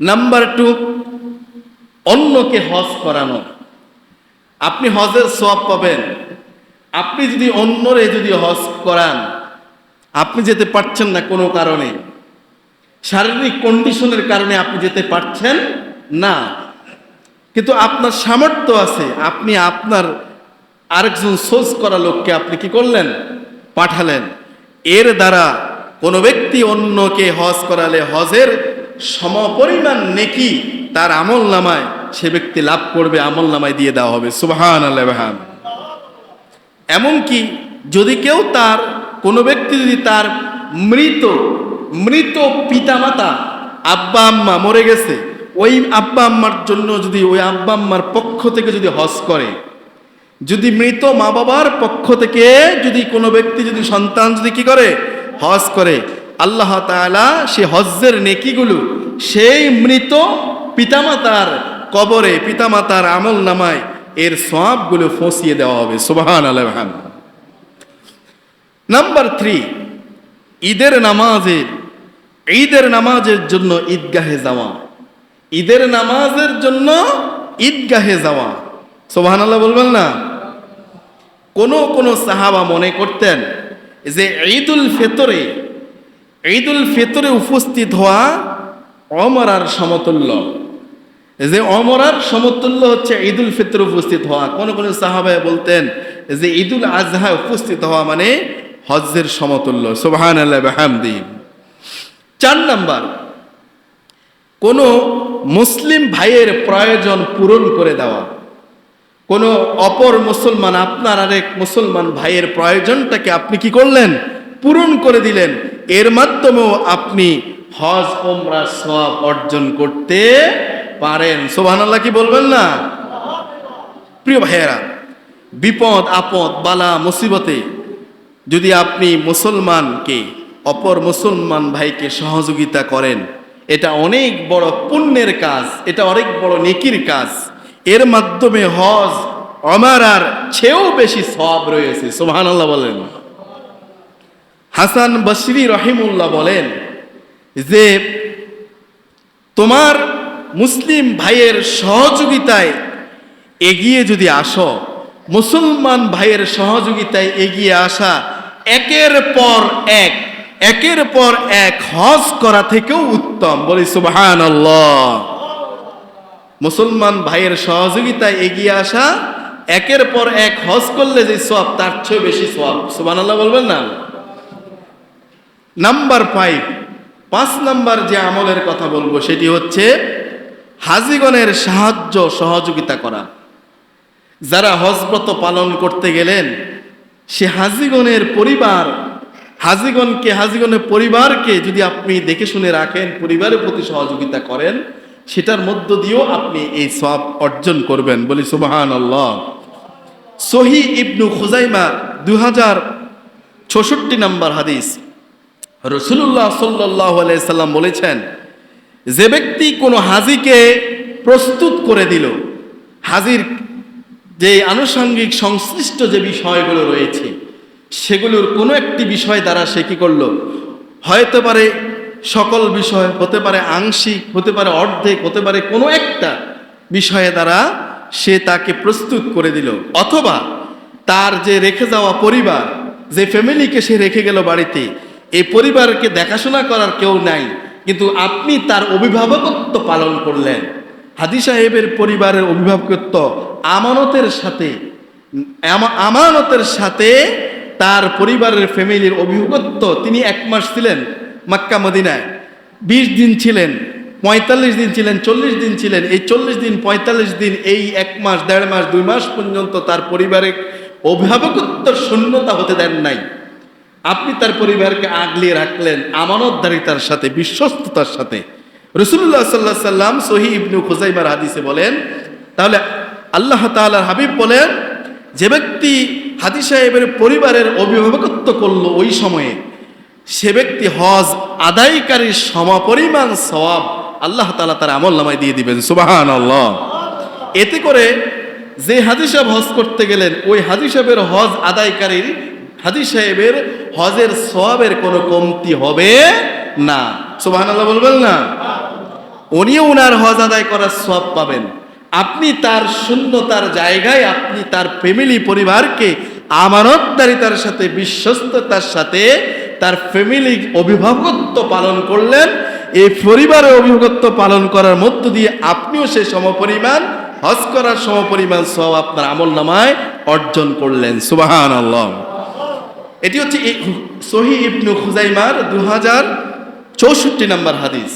Number two অন্যকে হজ করানো। আপনি হজের সব পাবেন। আপনি যদি অন্যরে যদি হজ করান, আপনি যেতে পারছেন না কোনো কারণে। শারীরিক কন্ডিশনের কারণে আপনি যেতে পারছেন না। কিন্তু আপনার সামর্থ্য আছে, আপনি আপনার আরেকজন সোজ করা লোককে আপনি কি করলেন? পাঠালেন। এর দ্বারা কোনো ব্যক্তি অন্যকে হজ করালে হজের সমপরিমাণ নেকি তার আমল নামায়, সে ব্যক্তি লাভ করবে, আমল নামায় দিয়ে দেওয়া হবে। সুবাহান আল্লাহ এমনকি যদি কেউ তার, কোনো ব্যক্তি যদি তার মৃত মৃত পিতামাতা, আব্বা, আম্মা মরে গেছে, ওই আব্বা, আম্মার জন্য যদি ওই আব্বা, আম্মার পক্ষ থেকে যদি হজ করে, যদি মৃত মা বাবার পক্ষ থেকে যদি কোনো ব্যক্তি, যদি সন্তান যদি কি করে? হজ করে আল্লাহ তাআলা সে হজ্জের নেকিগুলো সেই মৃত পিতামাতার কবরে, পিতামাতার আমল নামায় এর সবগুলো ফসিয়ে দেওয়া হবে। সুবাহান আল্লাহ নাম্বার থ্রি, ঈদের নামাজের ঈদের নামাজের জন্য ঈদগাহে যাওয়া। ঈদের নামাজের জন্য ঈদগাহে যাওয়া। সোহান আল্লাহ বলবেন না? কোন কোন সাহাবা মনে করতেন যে ঈদুল ফেতরে ঈদুল ফেতরে উপস্থিত হওয়া অমরার সমতুল্য। যে অমরার সমতুল্য হচ্ছে ঈদুল ফিতর উপস্থিত হওয়া। কোন কোন সাহাবায় বলতেন যে ঈদুল আজহা উপস্থিত হওয়া মানে হজ্জের সমতুল্য। সোহান আল্লাহামদি চার নাম্বার, কোন মুসলিম ভাইয়ের প্রয়োজন পূরণ করে দেওয়া। কোনো অপর মুসলমান, আপনার আরেক মুসলমান ভাইয়ের প্রয়োজনটাকে আপনি কি করলেন? পূরণ করে দিলেন। এর মাধ্যমেও আপনি হজ ওমরা সব অর্জন করতে পারেন। সোহান কি বলবেন না? প্রিয় ভাইয়েরা, বিপদ, আপদ, বালা, মুসিবতে যদি আপনি মুসলমানকে, অপর মুসলমান ভাইকে সহযোগিতা করেন, এটা অনেক বড় পুণ্যের কাজ, এটা অনেক বড় নেকির কাজ। এর মাধ্যমে হজ অমারার চেয়েও বেশি সব রয়েছে। সোহান বলেন। হাসান বসরি রহিমুল্লাহ বলেন যে, তোমার মুসলিম ভাইয়ের সহযোগিতায় এগিয়ে যদি আসো, মুসলমান ভাইয়ের সহযোগিতায় এগিয়ে আসা, একের পর এক, একের পর এক হজ করা থেকেও উত্তম। বলি সুবাহান মুসলমান ভাইয়ের সহযোগিতায় এগিয়ে আসা, একের পর এক হজ করলে যে সব, তার চেয়ে বেশি সব। আল্লাহ বলবেন না? নাম্বার ফাইভ পাঁচ নাম্বার যে আমলের কথা বলব সেটি হচ্ছে হাজিগণের সাহায্য সহযোগিতা করা। যারা হজব্রত পালন করতে গেলেন, সে হাজিগণের পরিবার, হাজিগণকে, হাজিগণের পরিবারকে যদি আপনি দেখে শুনে রাখেন, পরিবারের প্রতি সহযোগিতা করেন, সেটার মধ্য দিয়েও আপনি এই সব অর্জন করবেন। বলি সুবাহান আল্লাহ সহি ইবনু খুজাইমা দু হাজার ছষট্টি নম্বর হাদিস। রসুল্লাহ সাল্লাহ সাল্লাম বলেছেন, যে ব্যক্তি কোনো হাজিকে প্রস্তুত করে দিল, হাজির যে আনুষঙ্গিক সংশ্লিষ্ট যে বিষয়গুলো রয়েছে, সেগুলোর কোনো একটি বিষয় দ্বারা সে কি করল? হয়তো পারে সকল বিষয়, হতে পারে আংশিক, হতে পারে অর্ধেক, হতে পারে কোনো একটা বিষয়ে দ্বারা সে তাকে প্রস্তুত করে দিল। অথবা তার যে রেখে যাওয়া পরিবার, যে ফ্যামিলিকে সে রেখে গেল বাড়িতে এই পরিবারকে দেখাশোনা করার কেউ নাই, কিন্তু আপনি তার অভিভাবকত্ব পালন করলেন। হাদি সাহেবের পরিবারের অভিভাবকত্ব আমানতের সাথে, আমা- আমানতের সাথে তার পরিবারের ফ্যামিলির অভিভাবকত্ব তিনি এক মাস ছিলেন মাক্কা মদিনায়। বিশ দিন ছিলেন, পঁয়তাল্লিশ দিন ছিলেন, চল্লিশ দিন ছিলেন, এই চল্লিশ দিন, পঁয়তাল্লিশ দিন, এই এক মাস, দেড় মাস, দুই মাস পর্যন্ত তার পরিবারের অভিভাবকত্বর শূন্যতা হতে দেন নাই। আপনি তার পরিবারকে আগলিয়ে রাখলেন, আমানতদারিতার সাথে, বিশ্বস্ততার সাথে। রসুল্লাহ সাল্লাহ সাল্লাম সহি ইবনু খুজাইমার হাদিসে বলেন, তাহলে আল্লাহ তাআলার হাবিব বলেন, যে ব্যক্তি হাদি সাহেবের পরিবারের অভিভাবকত্ব করল ওই সময়ে, সে ব্যক্তি হজ আদায়কারীর সমপরিমাণ সওয়াব আল্লাহ তাআলা তার আমল নামায় দিয়ে দিবেন সুবাহান আল্লাহ এতে করে যে হাজি সাহেব হজ করতে গেলেন, ওই হাজি সাহেবের হজ আদায়কারীর হাজি সাহেবের হজের সওয়াবের কোনো কমতি হবে না। সুবাহান আল্লাহ বলবেন না? উনিও উনার হজ আদায় করার সব পাবেন। আপনি তার শূন্যতার জায়গায়, আপনি তার ফ্যামিলি পরিবারকে আমানতদারিতার সাথে, বিশ্বস্ততার সাথে তার ফ্যামিলি অভিভাবকত্ব পালন করলেন। এই পরিবারের অভিভাবকত্ব পালন করার মধ্য দিয়ে আপনিও সে সমপরিমাণ, হজ করার সমপরিমাণ সব আপনার আমল নামায় অর্জন করলেন। সুবাহান আল্লাহ এটি হচ্ছে সহি ইবনু খুজাইমার দু হাজার চৌষট্টি নম্বর হাদিস।